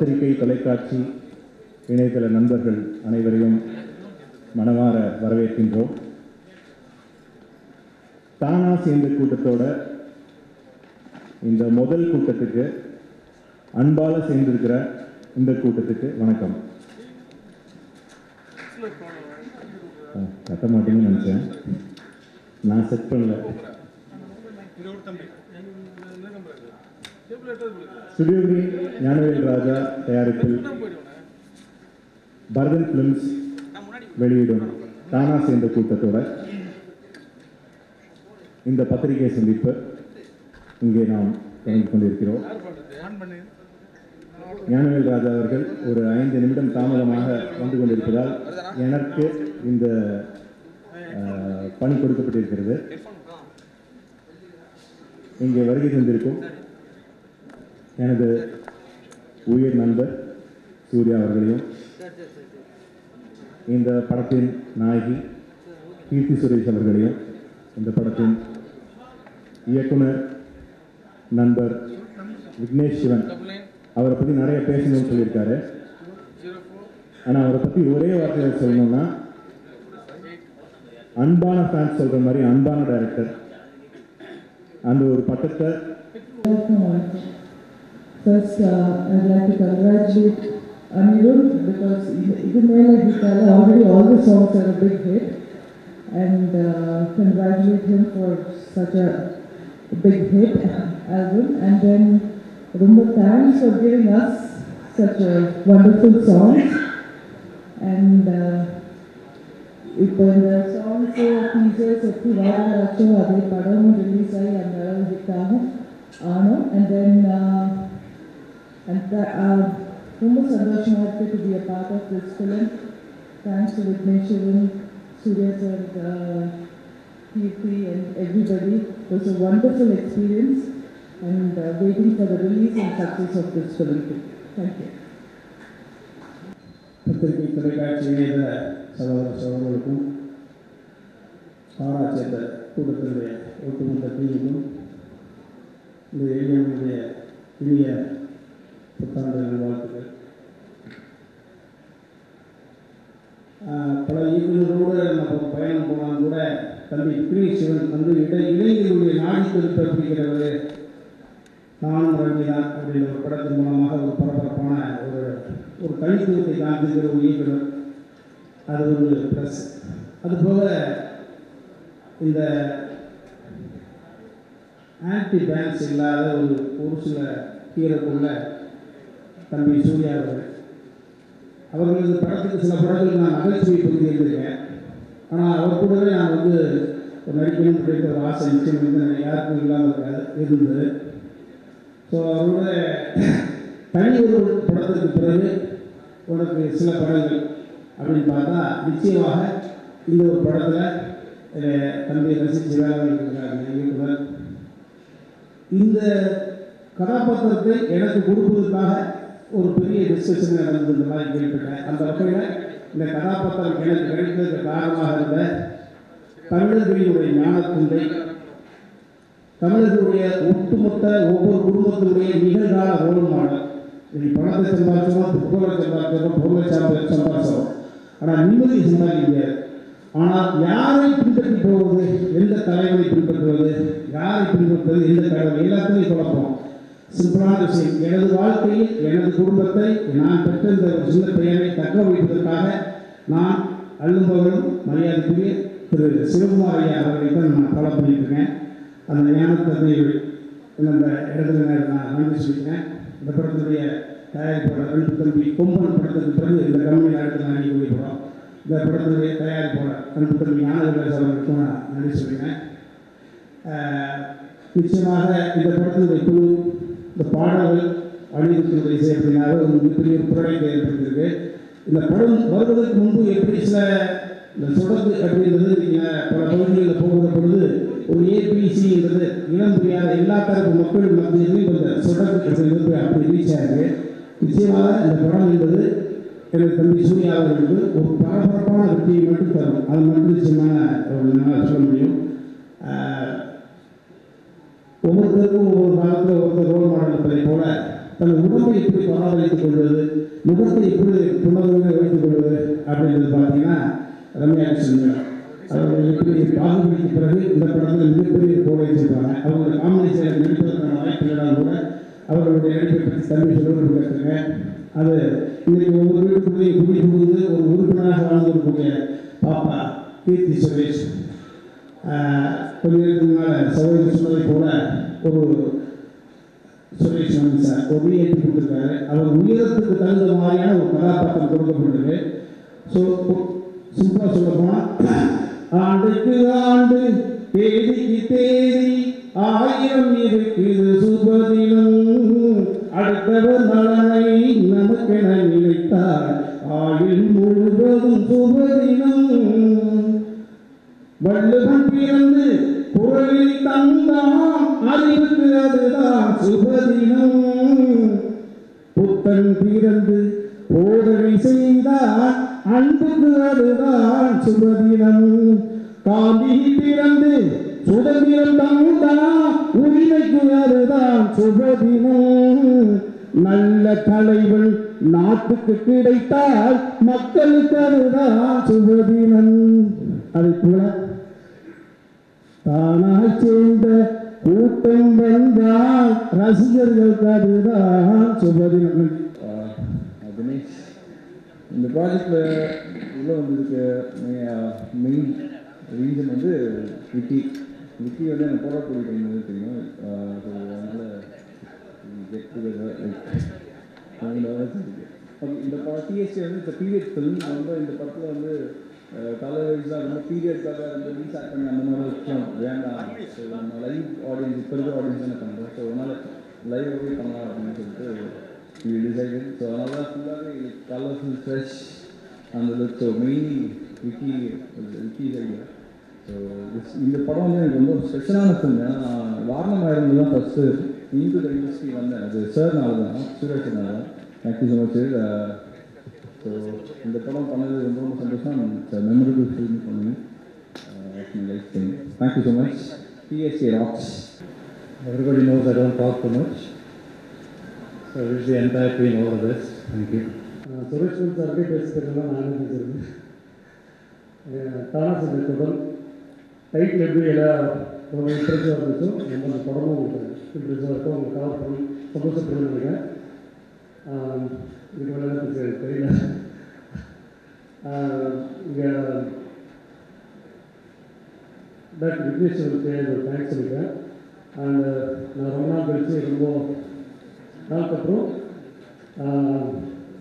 பத்திரிகை தொலைக்காட்சி இணையதள நண்பர்கள் அனைவரையும் மனமாற வரவேற்கின்றோம். தானா சேர்ந்த கூட்டத்தோட இந்த முதல் கூட்டத்துக்கு அன்பால சேர்ந்திருக்கிற இந்த கூட்டத்துக்கு வணக்கம். ஆ, கட்ட மாட்டீங்கன்னு நினச்சேன். நான் செட் பண்ணல. சுடியோகி ஞானவேல் ராஜா தயாரிப்பில் பரதன் பிலிம்ஸ் வெளியிடும் தானா சேர்ந்த கூட்டத்தோட இந்த பத்திரிகை சந்திப்பு இங்கே நாம் தொடங்கி கொண்டிருக்கிறோம் ஞானவேல் ராஜா அவர்கள் ஒரு ஐந்து நிமிடம் தாமதமாக வந்து கொண்டிருப்பதால் எனக்கு இந்த பணி கொடுக்கப்பட்டிருக்கிறது இங்கே வருகை தந்திருக்கும் எனது உயிர் நண்பர் சூர்யா அவர்களையும் இந்த படத்தின் நாயகி கீர்த்தி சுரேஷ் அவர்களையும் இந்த படத்தின் இயக்குனர் நண்பர் விக்னேஷ் சிவன் அவரை பற்றி நிறைய பேசணும்னு சொல்லியிருக்காரு. ஆனால் அவரை பற்றி ஒரே வார்த்தையில் சொல்லணும்னா அன்பான ஃபேன்ஸ் சொல்கிற மாதிரி அன்பான டைரக்டர் அந்த ஒரு பட்டத்தை First, uh, I'd like to congratulate Anirudh because even though he already all the songs are a big hit, and uh, congratulate him for such a big hit album. And then, Rumba, thanks for giving us such a wonderful songs. And uh, இப்போ இந்த songs teachers எப்படி வாழாச்சோ அதே படமும் release ஆகி அந்த அளவு hit ஆகும் ஆனும் அண்ட் தென் அண்ட் ரொம்ப சந்தோஷமாக இருக்கு to be a part of this film thanks to Vignesh Shivan Suriya sir Keerthi and everybody it's a wonderful experience and waiting for the release and success of this film thank you பத்திரிகை தொலைக்காட்சி இணையதள சகோதர சகோதரர்களுக்கும் பாராட்சியத்த கூட்டத்தினுடைய ஒட்டுமொத்த டீமுக்கும் இந்த இளைஞனுடைய இனிய புத்தாண்டு வாழ்த்துக்கள் ஆஹ் பல இயக்குநர்களோடு நம்ம பயணம் போனாலும் கூட தம்பி கிரீஷ் சிவன் வந்து இட இளைஞர்களுடைய நாடி திருப்ப பிடிக்கிறவர் நானும் ரவிதான் அப்படின்ற ஒரு படத்தின் மூலமாக ஒரு பரபரப்பான ஒரு ஒரு கழித்துவத்தை காண்பிக்கிற ஒரு இயக்குனர். அது ஒரு ப்ளஸ் அதுபோக இந்த ஆன்டி பேன்ஸ் இல்லாத ஒரு ஒரு சில ஹீரோக்குள்ள தம்பி சூர்யா அவர்கள். அவர்களது படத்துக்கு சில படங்களுக்கு நான் நகைச்சுவை பகுதி எழுதியிருக்கேன். ஆனால் அவர் கூடவே நான் வந்து நடிக்கணும் அப்படின்ற ஒரு ஆசை நிச்சயம் வந்து யாருக்கும் இல்லாமல் இருந்தது. ஸோ அவரோட தனி ஒரு படத்துக்கு பிறகு உனக்கு சில படங்கள் அப்படின்னு பார்த்தா நிச்சயமாக இந்த ஒரு படத்தில் தம்பி ரசித்து இயக்குனர். இந்த கதாபாத்திரத்தை எனக்கு கொடுப்பதற்காக ஒரு பெரிய டிஸ்கஷன் நடந்தது இந்த மாதிரி கேள்விப்பட்டேன் அந்த வகையில் இந்த கதாபாத்திரம் எனக்கு கிடைத்ததுக்கு காரணமாக இருந்த தமிழர்களுடைய ஞானத்துண்டை தமிழர்களுடைய ஒட்டுமொத்த ஒவ்வொரு குடும்பத்தினுடைய நிகழ்கால ரோல் மாடல் நீ பணத்தை சம்பாதிச்சோம் புகழை சம்பாதிச்சோம் பொருளை சம்பாதி சம்பாதிச்சோம். ஆனால் நிம்மதி சம்பாதிக்க முடியாது ஆனால் யாரை பின்பற்றி போவது எந்த தலைவரை பின்பற்றுவது யாரை பின்பற்றுவது எந்த தலைவர் எல்லாத்தையும் குழப்பம் சிம்பிளான விஷயம் எனது வாழ்க்கையில் எனது குடும்பத்தை நான் பெற்ற இந்த ஒரு சின்ன பெயரை தக்க வைப்பதற்காக நான் அள்ளும்பவரும் மரியாதைக்குரிய திரு சிவகுமார் ஐயா அவர்களை தான் நான் ஃபாலோ பண்ணியிருக்கேன் அந்த அந்த ஞானத்தன்மை இந்த இடத்துல நான் நன்றி சொல்லிக்கிறேன் இந்த படத்துடைய தயாரிப்பாளர் ரெண்டு தம்பி கொம்பன் படத்துக்கு பிறகு இந்த கம்பெனி அடுத்து நான் இங்கே இந்த படத்துடைய தயாரிப்பாளர் ரெண்டு தம்பி ஞானவிலாஸ் அவர்களுக்கும் நான் நன்றி சொல்லிக்கிறேன் நிச்சயமாக இந்த படத்தினுடைய குழு இந்த பாடல்கள் அழிவுத்தினுடைய இசை அப்படின்னாவே ஒரு மிகப்பெரிய ஒரு ஏற்பட்டிருக்கு. இந்த படம் வருவதற்கு முன்பு எப்படி சில இந்த சொடக்கு அப்படின்றது நீங்கள் பல பகுதிகளில் போகிற பொழுது ஒரு ஏபிசின்றது இனம் புரியாத எல்லா தரப்பு மக்கள் மத்தியிலும் கொஞ்சம் சொடக்கு அப்படின்றது அப்படி ரீச் ஆகுது நிச்சயமாக இந்த படம் என்பது எனது தம்பி சூர்யா அவர்களுக்கு ஒரு பரபரப்பான வெற்றியை மட்டும் தரும். அது மட்டும் நிச்சயமான ஒரு நான் சொல்ல முடியும். ஒவ்வொருத்தருக்கும் ஒவ்வொரு காலத்தில் ஒவ்வொருத்தர் ரோல் மாடல் இருப்பதை போல தன் உடம்பை எப்படி பராமரித்துக் கொள்வது முகத்தை எப்படி புணர்வுகளை வைத்துக் கொள்வது அப்படின்றது பார்த்தீங்கன்னா ரம்யா கிருஷ்ணன் அவர்கள் எப்படி பாகுபலிக்கு பிறகு இந்த படத்தில் மிகப்பெரிய போலை வச்சிருப்பாங்க அவங்களோட காம்பினேஷன் நடிப்பதற்கான வாய்ப்புகளால் கூட அவர்களுடைய நடிப்பை பற்றி தம்பி சொல்லுவது கேட்டுருங்க அது இன்னைக்கு ஒவ்வொரு வீட்டுக்குள்ளேயும் குடி புகுந்து ஒரு உறுப்பினராக வாழ்ந்து இருக்கக்கூடிய பாப்பா கீர்த்தி சுரேஷ். கொஞ்ச நேரத்துக்கு முன்னால் சகோதரி சொன்னதை போல ஒரு சுரேஷ் நம்பி சார். ஒரு ஏற்றி கொடுத்துருக்காரு. அவர் உயரத்துக்கு தகுந்த மாதிரியான ஒரு கதாபாத்திரம் கொடுக்கப்பட்டது ஸோ சிம்பிளாக சொல்ல போனால் ஆண்டுக்கு ஆண்டு தேதிக்கு தேதி ஆயிரம் இருக்குது சுபதினம். அடுத்தவர் நலனை நமக்கென நினைத்தார். ஆயுள் முழுவதும் சுப வள்ளுவன் பிறந்து குரலில் தந்தான் அறிவுக்கு அதுதான் சுபதினம். புத்தன் பிறந்து போதனை செய்தான் அன்புக்கு அதுதான் சுபதினம். காந்தி பிறந்து சுதந்திரம் தந்தான் உரிமைக்கு அதுதான் சுபதினம். நல்ல தலைவன் நாட்டுக்கு கிடைத்தால் மக்களுக்கு அதுதான் சுபதினம். அதை போல தானாய் சேர்ந்த கூட்டம் வந்தால் ரசிகர்களுக்கு அதுதான் சுபதினம். தினேஷ் இந்த ப்ராஜெக்டில் உள்ள வந்ததுக்கு மெயின் ரீசன் வந்து விக்கி. விக்கி வந்து எனக்கு போராட போயிட்டு தெரியும்? ஸோ அதனால் கெட் டுகெதர் இந்த படம் வந்து இந்த பீரியட் ஃபிலிம் வந்து இந்த படத்தில் வந்து கலர் வைஸ்லாம் ரொம்ப பீரியட்காக ரொம்ப ரீஸ் ஆக்ட் பண்ணி அந்த மாதிரி விஷயம் வேண்டாம். ஸோ நம்ம லைவ் ஆடியன்ஸ் இப்போ இருக்கிற ஆடியன்ஸ் தானே பண்ணுறோம் ஸோ அதனால் லைவ் ஓகே பண்ணலாம் அப்படின்னு சொல்லிட்டு we ஸோ அதனால தான் ஃபுல்லாகவே கலர்ஃபுல் ஃப்ரெஷ் அந்த look so mainly Vicky Vicky idea so இந்த படம் வந்து எனக்கு ரொம்ப ஸ்பெஷலான ஃபிலிம் ஏன்னா நான் வாரணமாயிரம் தான் ஃபஸ்ட்டு இன்டு த இண்டஸ்ட்ரி வந்தேன். அது சார்னால தான் சூரேஷனால தான். தேங்க்யூ ஸோ மச் ஸோ இந்த படம் பண்ணது ரொம்ப ரொம்ப சந்தோஷம். மெமரபிள் ஃபில்ம் பண்ணி life time thank you so much BSC rocks everybody knows I don't talk too much so I the entire team over this thank you Thank you. Suresh சார்கிட்ட பேசுகிறதுலாம் நானே பேசுகிறேன் தானா சந்தத்துடன் டைட்டில் எப்படி எல்லாம் ரொம்ப இன்ட்ரெஸ்டாக இருந்துச்சோ நம்ம அந்த படமும் உங்களுக்கு இன்ட்ரெஸ்டாக இருக்கும். உங்களுக்கு கவர் பண்ணி சந்தோஷப்படுன்னு நினைக்கிறேன் இதுக்கு மேலே எனக்கு தெரியல இங்கே டாக்டர் விக்னேஸ்வருக்கு ஒரு தேங்க்ஸ் சொல்லிக்கிறேன் அண்ட் நான் ரொம்ப நாள் கழிச்சு ரொம்ப நாளுக்கு அப்புறம் um,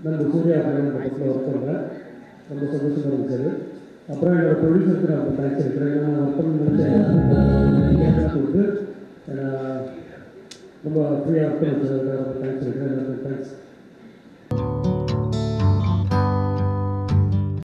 நம்ம சூர்யா படம் படத்தில் ஒர்க் பண்ணுறேன் ரொம்ப சந்தோஷமாக இருந்துச்சு அப்புறம் என்னோட ப்ரொடியூசருக்கு நான் தேங்க்ஸ் இருக்கிறேன் ஏன்னா நான் ஒர்க் பண்ண நினச்சேன். கொடுத்து. ஏன்னா ரொம்ப ஃப்ரீயாக ஒர்க் தேங்க்ஸ்